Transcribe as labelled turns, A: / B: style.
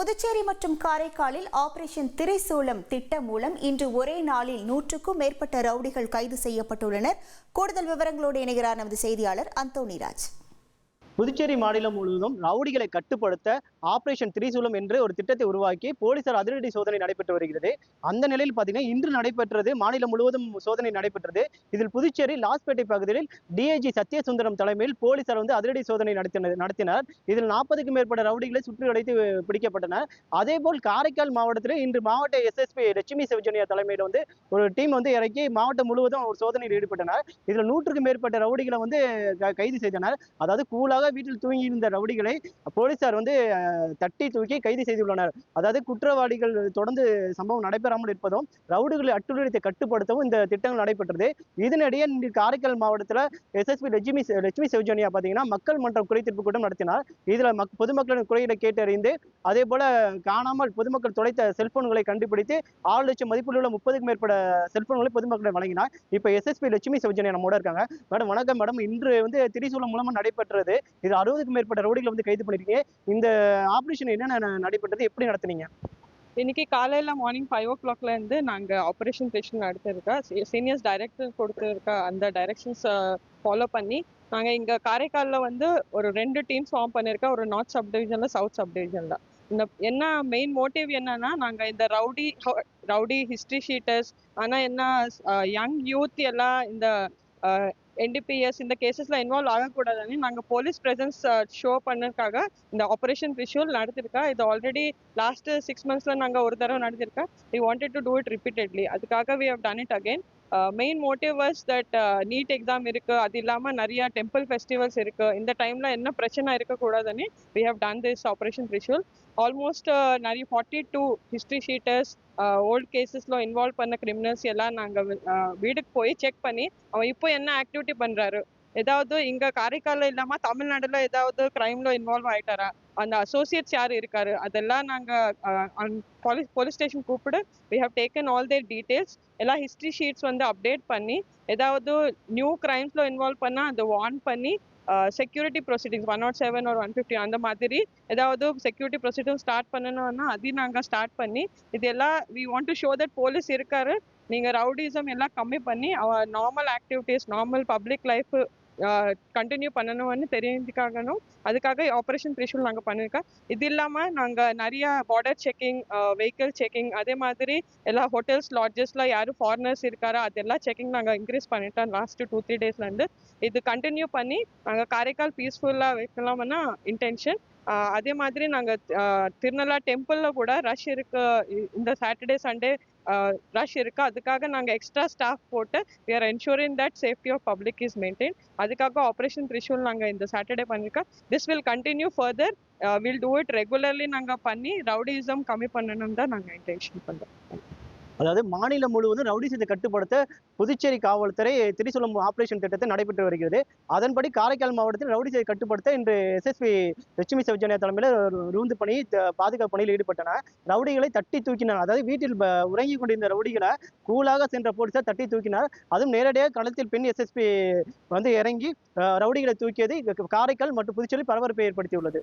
A: புதுச்சேரி மற்றும் காரைக்காலில் ஆபரேஷன் திரைசூலம் திட்டம் மூலம் இன்று ஒரே நாளில் நூற்றுக்கும் மேற்பட்ட ரவுடிகள் கைது செய்யப்பட்டுள்ளனர். கூடுதல் விவரங்களோடு இணைகிறார் நமது செய்தியாளர் அந்தோணிராஜ்
B: புதுச்சேரி மாநிலம் முழுவதும் ரவுடிகளை கட்டுப்படுத்த ஆபரேஷன் திரிசூலம் என்று ஒரு திட்டத்தை உருவாக்கி போலீசார் அதிரடி சோதனை நடைபெற்று வருகிறது. அந்த நிலையில் பார்த்தீங்கன்னா இன்று நடைபெற்றது மாநிலம் முழுவதும் சோதனை நடைபெற்றது. இதில் புதுச்சேரி லாஸ்பேட்டை பகுதியில் டிஐஜி சத்யசுந்தரம் தலைமையில் போலீசார் வந்து அதிரடி சோதனை நடத்தினர் நடத்தினர். இதில் நாற்பதுக்கும் மேற்பட்ட ரவுடிகளை சுற்றி வளைத்து பிடிக்கப்பட்டனர். அதேபோல் காரைக்கால் மாவட்டத்தில் இன்று மாவட்ட எஸ்எஸ்பி லட்சுமி சிவஜனியா தலைமையில் வந்து ஒரு டீம் வந்து இறக்கி மாவட்டம் முழுவதும் ஒரு சோதனையில் ஈடுபட்டனர். இதில் நூற்றுக்கும் மேற்பட்ட ரவுடிகளை வந்து க- கைது செய்தனர். அதாவது கூலாக வீட்டில் தூங்கி இருந்த ரவுடிகளை போலீசார் வந்து தட்டி தூக்கி கைது செய்துள்ளனர். அதாவது குற்றவாளிகள் தொடர்ந்து சம்பவம் நடைபெறாமல் இருப்பதும் ரவுடுகளை அட்டுழியத்தை கட்டுப்படுத்தவும் இந்த திட்டங்கள் நடைபெற்றது. இதனிடையே இன்று காரைக்கால் மாவட்டத்தில் எஸ்எஸ்பி லட்சுமி லட்சுமி செவ்ஜோனியா பார்த்தீங்கன்னா மக்கள் மன்றம் குறைத்தீர்ப்பு கூட்டம் நடத்தினார். இதில் மக் பொதுமக்களின் குறைகளை கேட்டறிந்து அதே போல காணாமல் பொதுமக்கள் தொலைத்த செல்போன்களை கண்டுபிடித்து ஆறு லட்சம் மதிப்புள்ள முப்பதுக்கும் மேற்பட்ட செல்போன்களை பொதுமக்களை வழங்கினார். இப்போ எஸ்எஸ்பி லட்சுமி செவ்ஜோனியா நம்மோட இருக்காங்க. மேடம் வணக்கம். மேடம் இன்று வந்து திரிசூலம் மூலமாக நடைபெற்றது. இது அறுபதுக்கும் மேற்பட்ட ரவுடிகளை வந்து கைது பண்ணிருக்கீங்க. இந்த ஆபரேஷன் என்னென்ன நடைபெற்றது எப்படி நடத்துனீங்க?
C: இன்னைக்கு காலையில மார்னிங் ஃபைவ் ஓ கிளாக்ல இருந்து நாங்க ஆப்ரேஷன் பேஷன் நடத்திருக்கா சீனியர்ஸ் டைரக்டர் கொடுத்துருக்க அந்த டைரக்ஷன்ஸ் ஃபாலோ பண்ணி நாங்க இங்க காரைக்கால்ல வந்து ஒரு ரெண்டு டீம்ஸ் ஃபார்ம் பண்ணிருக்கோம். ஒரு நார்த் சப் டிவிஷன்ல சவுத் சப் டிவிஷன்ல இந்த என்ன மெயின் மோட்டிவ் என்னன்னா நாங்க இந்த ரவுடி ரவுடி ஹிஸ்டரி ஷீட்டர்ஸ் ஆனா என்ன யங் யூத் எல்லாம் இந்த என்டிபிஎஸ் இந்த கேசஸ்ல இன்வால்வ் ஆகக்கூடாதுன்னு நாங்க போலீஸ் பிரசன்ஸ் ஷோ பண்ணதுக்காக இந்த ஆபரேஷன் விஷுவல் நடத்திருக்கா? இது ஆல்ரெடி லாஸ்ட் சிக்ஸ் மந்த்ஸ்ல நாங்க ஒரு தடவை நடத்திருக்கா? We wanted to do it repeatedly அதுக்காக we have done it again main motive was that NEET exam இருக்கு. அது இல்லாம நிறைய டெம்பிள் ஃபெஸ்டிவல்ஸ் இருக்கு. இந்த டைம்ல என்ன பிரச்சனை இருக்கக்கூடாதுன்னு we have done this operation visual almost நிறைய forty two history sheeters old கேசஸ்ல involve பண்ண கிரிமினல்ஸ் எல்லாம் நாங்க வீடுக்கு போய் செக் பண்ணி அவன் இப்போ என்ன ஆக்டிவிட்டி பண்றாரு? ஏதாவது இங்க காரைக்கால இல்லாம தமிழ்நாடுல ஏதாவது கிரைம்ல இன்வால்வ் ஆயிட்டாரா? அந்த அசோசியேட்ஸ் யார் இருக்காரு? அதெல்லாம் நாங்க போலீஸ் போலீஸ் ஸ்டேஷன் கூப்பிடு we have taken all their details எல்லா ஹிஸ்ட்ரி ஷீட்ஸ் வந்து அப்டேட் பண்ணி ஏதாவது நியூ கிரைம்ஸ்ல இன்வால்வ் பண்ணா அதை வார்ன் பண்ணி security proceedings one not seven ஒரு ஒன் ஃபிஃப்டி அந்த மாதிரி ஏதாவது செக்யூரிட்டி ப்ரொசீடிங் ஸ்டார்ட் பண்ணணும்னா அதையும் நாங்கள் ஸ்டார்ட் பண்ணி இது எல்லாம் we want to show that police இருக்காரு. நீங்க ரவுடிசம் எல்லாம் கம்மி பண்ணி அவ normal activities normal public life continue பண்ணணும்னு தெரிஞ்சுக்காகணும் அதுக்காக ஆப்ரேஷன் த்ரிஷூல் நாங்கள் பண்ணியிருக்கோம் இது இல்லாமல் நாங்கள் நிறைய பார்டர் செக்கிங் வெஹிக்கிள் செக்கிங் அதே மாதிரி எல்லா ஹோட்டல்ஸ் லாட்ஜஸ்ல யாரும் ஃபாரினர்ஸ் இருக்காரா அதெல்லாம் செக்கிங் நாங்கள் இன்க்ரீஸ் பண்ணிட்டோம் லாஸ்ட் டூ த்ரீ டேஸ்லேருந்து இது கண்டினியூ பண்ணி நாங்கள் காரைக்கால் பீஸ்ஃபுல்லாக வைக்கலாம்னா இன்டென்ஷன் அதே மாதிரி நாங்கள் திருநள்ளா டெம்பிளில் கூட ரஷ் இருக்கு. இந்த சாட்டர்டே சண்டே ரஷ் இருக்கு. அதுக்காக நாங்கள் எக்ஸ்ட்ரா ஸ்டாஃப் போட்டு we are ensuring that safety of public is maintain அதுக்காக ஆப்ரேஷன் த்ரிஷூல் நாங்கள் இந்த சாட்டர்டே பண்ணியிருக்கோம் this will continue further will do it regularly நாங்கள் பண்ணி ரவுடிசம் கம்மி பண்ணணும் தான் நாங்கள் இன்டென்ஷன் பண்ணுறோம்
B: அதாவது மாநிலம் முழுவதும் ரவுடிசத்தை கட்டுப்படுத்த புதுச்சேரி காவல்துறை திரிசூலம் ஆபரேஷன் திட்டத்தை நடைபெற்று வருகிறது. அதன்படி காரைக்கால் மாவட்டத்தில் ரவுடிசத்தை கட்டுப்படுத்த இன்று எஸ்எஸ்பி லட்சுமி சிவஜனியா தலைமையில் ரூந்து பணி பாதுகாப்பு பணியில் ஈடுபட்டனர் ரவுடிகளை தட்டி தூக்கினார். அதாவது வீட்டில் உறங்கி உறங்கிக் கொண்டிருந்த ரவுடிகளை கூலாக சென்ற போலீசார் தட்டி தூக்கினார். அதுவும் நேரடியாக களத்தில் பெண் எஸ்எஸ்பி வந்து இறங்கி ரவுடிகளை தூக்கியது காரைக்கால் மற்றும் புதுச்சேரி பரபரப்பை ஏற்படுத்தியுள்ளது.